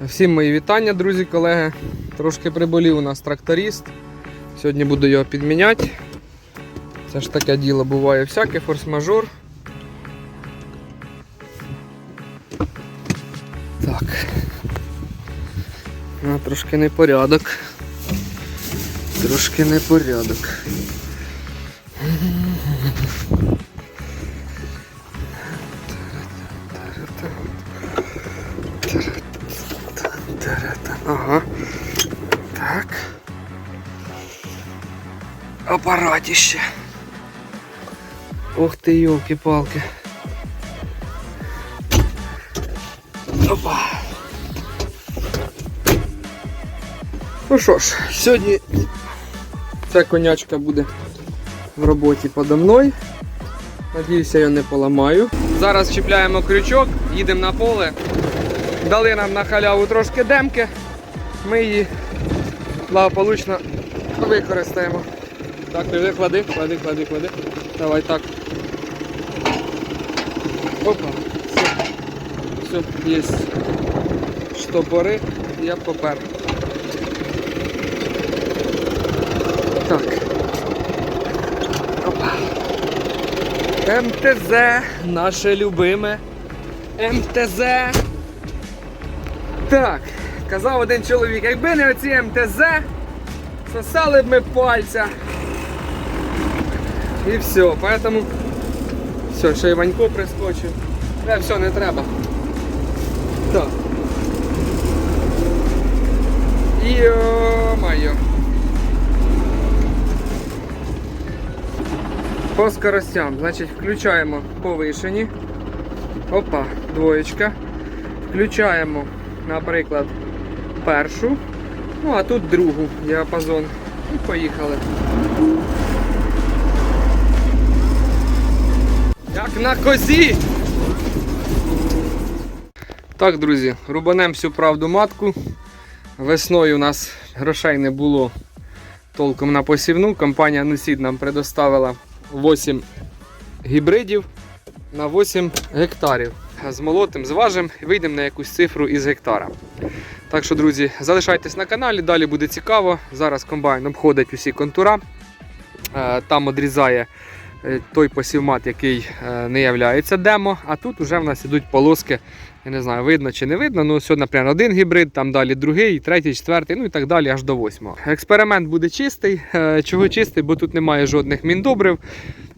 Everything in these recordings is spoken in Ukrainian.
Всім мої вітання, друзі, колеги. Трошки приболів у нас тракторист. Сьогодні буду його підміняти. Це ж таке діло буває всяке, форс-мажор. Так. А, трошки непорядок. Трошки непорядок. Ага. Так. Апаратіще. Ух ти, йолки-палки. Опа. Ну що ж, сьогодні ця конячка буде в роботі подо мною. Надіюся, я не поламаю. Зараз чіпляємо крючок, їдемо на поле. Дали нам на халяву трошки демки. Ми її благополучно використаємо. Так, ти клади, клади, клади, клади. Давай так. Опа. Все, все, є штопори, я попер. Так. Опа. МТЗ, наше любиме. МТЗ. Так, казав один чоловік, якби не оці МТЗ, сосали б ми пальця. І все, поэтому все, ще й Ванько прискочив. Не, все, не треба. Так. Йо-моє. По скоростям, значить, включаємо повишені. Опа, двоєчка. Включаємо, наприклад, першу, ну а тут другу діапазон. І поїхали. Як на козі. Так, друзі, рубанем всю правду матку. Весною у нас грошей не було толком на посівну. Компанія Несід нам предоставила 8 гібридів на 8 гектарів. З молотим зважимо і вийдемо на якусь цифру із гектара. Так що, друзі, залишайтесь на каналі, далі буде цікаво. Зараз комбайн обходить усі контура. Е, Там одрізає е, той посівмат, який е, не являється демо. А тут вже в нас ідуть полоски. Я не знаю, видно чи не видно. Ну, сьогодні, наприклад, один гібрид, там далі другий, третій, четвертий, ну і так далі, аж до восьмого. Експеримент буде чистий. Чого чистий, бо тут немає жодних міндобрив.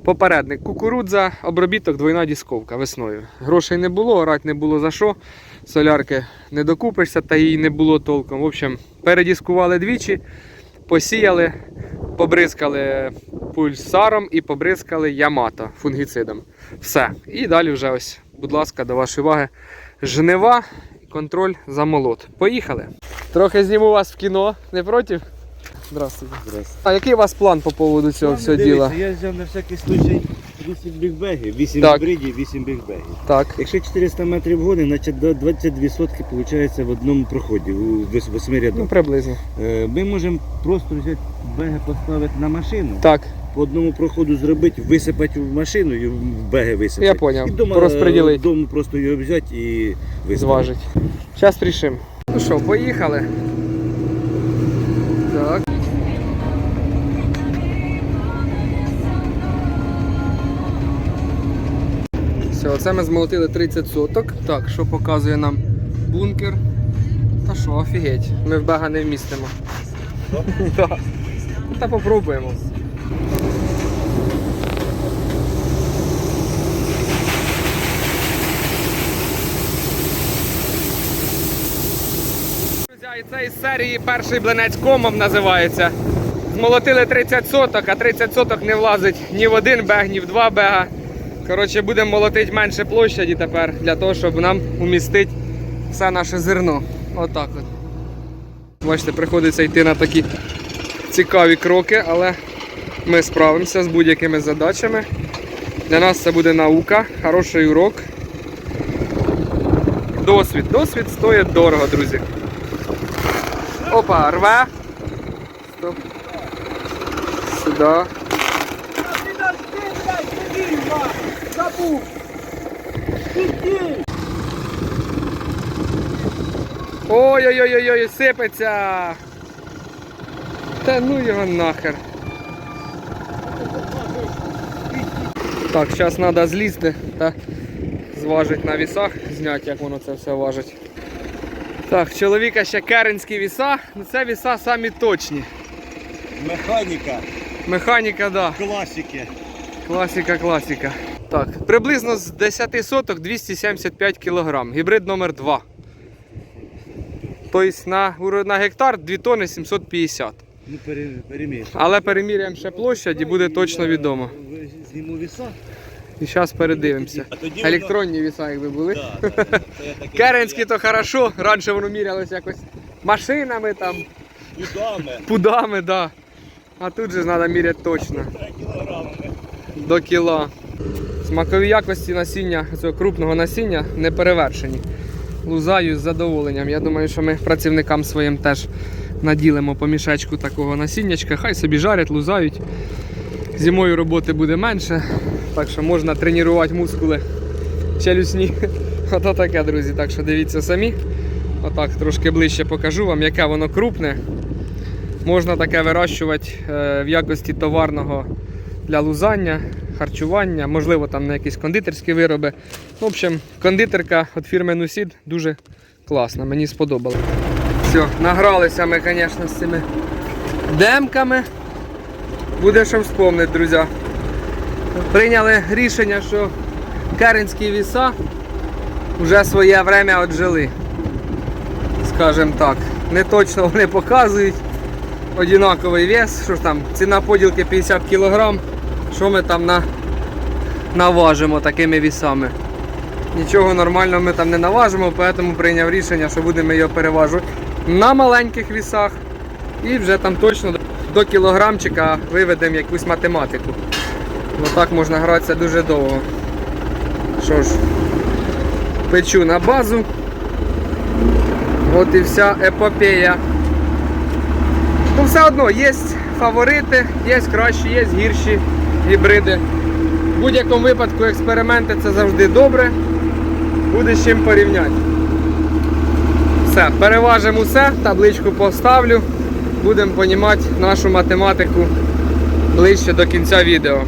Попередник кукурудза, обробіток двойна дісковка весною. Грошей не було, орати не було за що. Солярки не докупишся, та її не було толком. В общем, передіскували двічі, посіяли, побризкали пульсаром і побризкали ямато фунгіцидом. Все. І далі вже ось, будь ласка, до вашої уваги. Жнива і контроль за молот. Поїхали. Трохи зніму вас в кіно, не проти? Здравствуйте. Здравствуйте. А який у вас план по поводу цього всього діла? Я взяв на всякий случай 8 бігбегів, 8 Так. гібридів, 8 бігбегів. Так. Якщо 400 метрів гони, значить до 22 сотки виходить в одному проході, у 8 Ну, рядах. приблизно. Е, Ми можемо просто взяти беги поставити на машину, Так, по одному проходу зробити, висипати в машину і в беги висипати. я поняв. І вдома, Розподілити. вдома просто його взяти і висипати. зважить. Зараз рішимо. Ну що, поїхали. Оце ми змолотили 30 соток. Так, що показує нам бункер. Та що, офігеть, ми в бега не вмістимо. Да. Ну, Та попробуємо. Друзі, і це із серії перший блинець комом називається. Змолотили 30 соток, а 30 соток не влазить ні в один бег, ні в два бега. Коротше, будемо молотити менше площаді тепер, для того, щоб нам умістити все наше зерно. Отак от. Бачите, приходиться йти на такі цікаві кроки, але ми справимося з будь-якими задачами. Для нас це буде наука, хороший урок. Досвід. Досвід стоїть дорого, друзі. Опа, рве. Стоп. Сюди. Ой-ой-ой-ой, сипеться. Та ну його нахер. Так, зараз треба злізти та зважити на вісах, зняти, як воно це все важить. Так, чоловіка ще керенські віса, ну це віса самі точні. Механіка, Механіка, да. класики. Класика, класика. Так, приблизно з 10 соток 275 кг. Гібрид номер 2. Тобто на, на гектар 2 тонни 750. Ну. Але переміряємо ще площадь і буде точно відомо. Зніму віса. І зараз передивимося. Електронні віса, якби були. Керенські то хорошо, раніше воно мірялось якось машинами там, Пудами, пудами, да. А тут же треба міряти точно. До кіла. Смакові якості насіння, цього крупного насіння не перевершені. Лузаю з задоволенням. Я думаю, що ми працівникам своїм теж наділимо по мішечку такого насіннячка. Хай собі жарять, лузають. Зимою роботи буде менше, так що можна тренувати мускули челюсні. Ото таке, друзі. Так що дивіться самі. Отак трошки ближче покажу вам, яке воно крупне. Можна таке вирощувати е, в якості товарного для лузання, харчування, можливо, там на якісь кондитерські вироби. В общем, кондитерка від фірми Нусід дуже класна, мені сподобалось. Все, награлися ми, звісно, з цими демками. Буде що вспомнити, друзі. Прийняли рішення, що керенські віса вже своє время отжили. Скажем так. Не точно вони показують одинаковий вес, що ж там, ціна поділки 50 кг, що ми там на, наважимо такими вісами. Нічого нормального ми там не наважимо, тому прийняв рішення, що будемо його переважувати на маленьких вісах і вже там точно до кілограмчика виведемо якусь математику. Бо так можна гратися дуже довго. Що ж, печу на базу. От і вся епопея. Ну, все одно є фаворити, є кращі, є гірші гібриди. В будь-якому випадку експерименти це завжди добре. Буде з чим порівняти. Все, переважимо все, табличку поставлю. Будемо понімати нашу математику ближче до кінця відео.